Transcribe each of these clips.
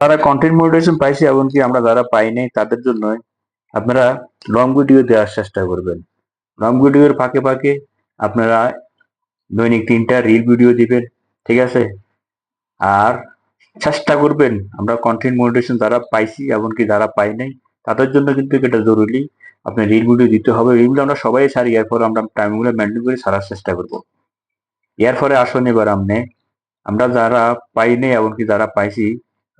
তারা content monetization পাইছে এমনকি আমরা যারা পাই নাই, তাদের জন্য আপনারা লং ভিডিও দেওয়ার চেষ্টা করবেন। লং ভিডিওর ফাঁকে ফাঁকে আপনারা দৈনিক তিনটা রিল ভিডিও দিবেন, ঠিক আছে? আর চেষ্টা করবেন আমরা কন্টেন্ট মনিটাইজেশন যারা পাইছি এমনকি যারা পাই নাই, তাদের জন্য কিন্তু এটা জরুরি। আপনি রিল ভিডিও দিতে হবে রিলগুলো আমরা সবাই ছাড়ি এরপর আমরা টাইমগুলো মেনটেন করে ছাড়ার চেষ্টা করব। এর ফলে আসুন এবার আপনি আমরা যারা পাই নাই, এমনকি যারা পাইছি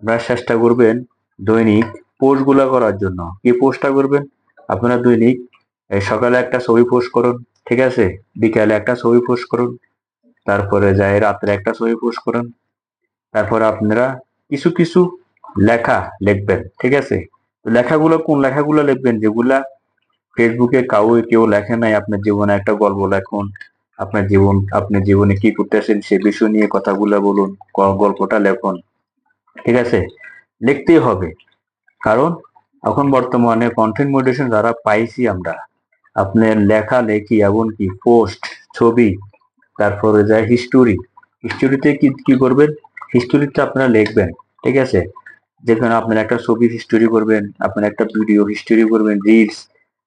আপনারা চেষ্টা করবেন দৈনিক পোস্টগুলা করার জন্য। কি পোস্টটা করবেন? আপনারা দৈনিক সকালে একটা ছবি পোস্ট করুন, ঠিক আছে? বিকালে একটা ছবি পোস্ট করুন, তারপরে যায় রাত্রে একটা ছবি পোস্ট করুন। তারপরে আপনারা কিছু কিছু লেখা লিখবেন, ঠিক আছে? লেখাগুলো, কোন লেখাগুলো লিখবেন? যেগুলা ফেসবুকে কাউ কেউ লেখে নাই, আপনার জীবনে একটা গল্প লেখুন, আপনার জীবন, আপনি জীবনে কি করতেছেন সে বিষয় নিয়ে কথাগুলো বলুন গল্পটা লেখুন। ঠিক আছে? লিখতেই হবে। কারণ এখন বর্তমানে কন্টেন্ট মোটিভেশন যারা পাইছি আমরা, আপনার লেখা লেখি, এমনকি পোস্ট ছবি, তারপরে যায় হিস্টোরি হিস্টোরিতে কি কি করবেন? হিস্টোরিতে আপনারা লিখবেন, ঠিক আছে? যেখানে আপনার একটা ছবি হিস্টোরি করবেন, আপনার একটা ভিডিও হিস্টোরি করবেন রিলস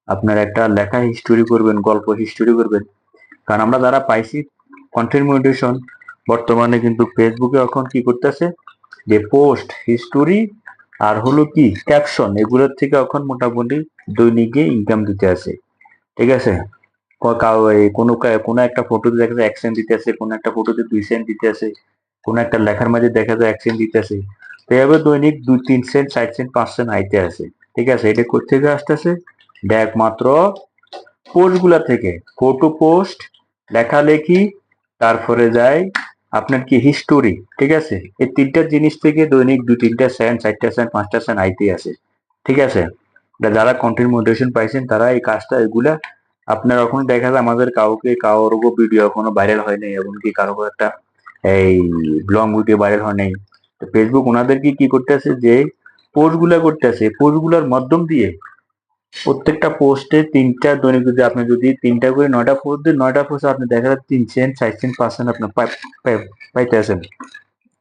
আপনার একটা লেখা হিস্টোরি করবেন, গল্প হিস্টোরি করবেন। কারণ আমরা যারা পাইছি কন্টেন্ট মোটিভেশন বর্তমানে কিন্তু ফেসবুকে এখন কি করতেছে? যে পোস্ট হিস্টোরি আর হলো কি ক্যাপশন এগুলোর থেকে এখন মোটামুটি দৈনিকে ইনকাম দিতে আছে। ঠিক আছে? কোনো কোনো একটা ফটোতে দেখা যায় এক সেন্ট দিতে আছে, কোনো একটা ফটোতে দুই সেন্ট দিতে আছে, কোনো একটা লেখার মাঝে দেখা যায় এক সেন্ট দিতে আছে। তো এভাবে দৈনিক দুই, তিন সেন্ট চার সেন্ট পাঁচ সেন্ট আইতে আছে। ঠিক আছে? এটা কোথেকে আসতেছে? দেখ মাত্র পোস্টগুলা থেকে। ফটো পোস্ট লেখালেখি, তারপরে যায় আপনার কি হিস্টোরি ঠিক আছে? এই তিনটা জিনিস থেকে দৈনিক দু তিনটা সেন্ট চারটা সেন্ট পাঁচটা সেন্ট আইতে আছে, ঠিক আছে? যারা কন্টেন্ট মোটিভেশন পাইছেন, তারা এই কাজটা, এগুলা আপনার এখন দেখা যায় আমাদের কাউকে, কারোর ভিডিও এখনও ভাইরাল হয় নাই, এমনকি কারও একটা এই লং ভিডিও ভাইরাল হয় নাই। তো ফেসবুক ওনাদেরকে কি করতেছে যে পোস্টগুলা করতেছে পোস্টগুলার মাধ্যম দিয়ে প্রত্যেকটা পোস্টে তিনটা দৈনিক যদি আপনি যদি তিনটা করে নয়টা পোস্ট দেন, নয়টা পোস্ট আপনি দেখা যাচ্ছে তিন সেন্ট চার সেন্ট পাঁচ আপনি পাই- পাই- পাইতেছেন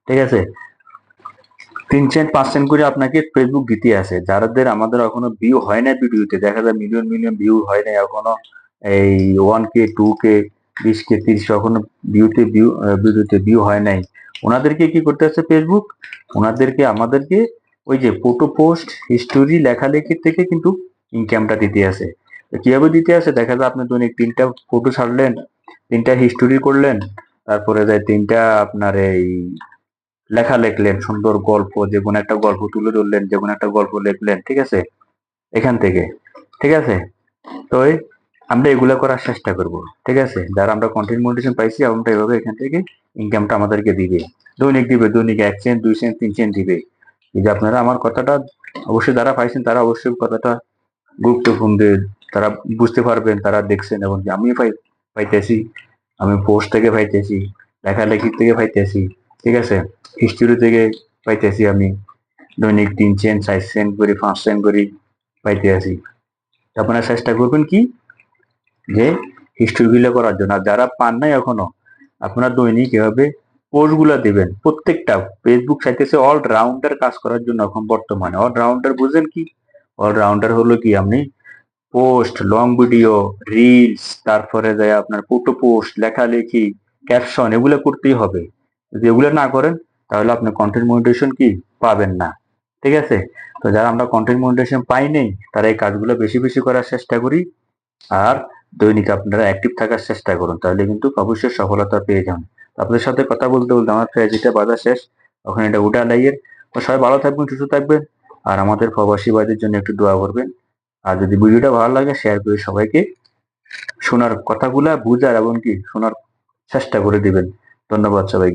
ঠিক আছে? তিন সেন্ট পাঁচ করে আপনাকে ফেসবুক দিতে আছে। যাদের আমাদের এখনও ভিউ হয় না ভিডিওতে, দেখা যায় মিলিয়ন মিলিয়ন ভিউ হয় না এখনও। এই ওয়ান কে টু কে বিশ কে তিরিশ এখনও ভিউতে ভিউ ভিডিওতে ভিউ হয় নাই। ওনাদেরকে কি করতে আছে ফেসবুক ওনাদেরকে আমাদেরকে ওই যে ফটো পোস্ট হিস্টোরি লেখালেখির থেকে কিন্তু ইনকামটা দিতে আছে কীভাবে দিতে আছে দেখা যায় আপনি দৈনিক তিনটা ফটো ছাড়লেন, তিনটা হিস্টোরি করলেন, তারপরে যায় তিনটা আপনার এই লেখা লিখলেন, সুন্দর গল্প, যে কোনো একটা গল্প তুলে ধরলেন, যে কোনো একটা গল্প লিখলেন, ঠিক আছে? এখান থেকে, ঠিক আছে? তো আমরা এগুলো করার চেষ্টা করব, ঠিক আছে? যারা আমরা কন্টেন্ট মোটিভেশন পাইছি, আমরা এভাবে এখান থেকে ইনকামটা আমাদেরকে দিবে। দৈনিক দিবে, দৈনিক এক সেন্ট দুই সেন্ট তিন সেন্ট দিবে। এই যে আপনারা আমার কথাটা অবশ্যই যারা পাইছেন, তারা অবশ্যই কথাটা গুরুত্বপূর্ণ দিয়ে তারা বুঝতে পারবেন, তারা দেখছেন এবং যে আমিও পাই, পাইতেছি, আমি পোস্ট থেকে পাইতেছি লেখালেখি থেকে পাইতেছি, ঠিক আছে? হিস্টোরি থেকে পাইতেছি আমি, দৈনিক তিন সেন্ট চার সেন্ট করে, পাঁচ সেন্ট করে পাইতে তো আপনারা চেষ্টা করবেন কি? যে হিস্টোরি গুলো করার জন্য, আর যারা পান নাই এখনও, আপনারা দৈনিক এভাবে পোস্টগুলা দিবেন। প্রত্যেকটা ফেসবুক চাইতেছে অল রাউন্ডার কাজ করার জন্য এখন বর্তমানে। অল রাউন্ডার বুঝেন কি? অল রাউন্ডার হলো কি আপনি? পোস্ট লং ভিডিও রিলস তারপরে যায় আপনার ফটো পোস্ট লেখালেখি ক্যাপশন এগুলো করতেই হবে। যদি এগুলো না করেন, তাহলে আপনি কন্টেন্ট মনিটেশন কি? পাবেন না। ঠিক আছে? তো যারা আমরা কন্টেন্ট মনিটেশন পাই নেই, তারা এই কাজগুলো বেশি বেশি করার চেষ্টা করি। আর দৈনিক আপনারা অ্যাক্টিভ থাকার চেষ্টা করুন, তাহলে কিন্তু অবশ্যই সফলতা পেয়ে যান আপনাদের সাথে কথা বলতে বলতে আমার ফেজিটা বাধা শেষ। ওখানে এটা উঠা লাইয়ের। সবাই ভালো থাকবেন, সুস্থ থাকবেন। আর আমাদের প্রবাসী ভাইদের জন্য একটু দোয়া করবেন। আর যদি ভিডিওটা ভালো লাগে শেয়ার করে সবাইকে শোনার কথাগুলা বুঝার এবং কি শোনার চেষ্টা করে দিবেন। ধন্যবাদ সবাইকে।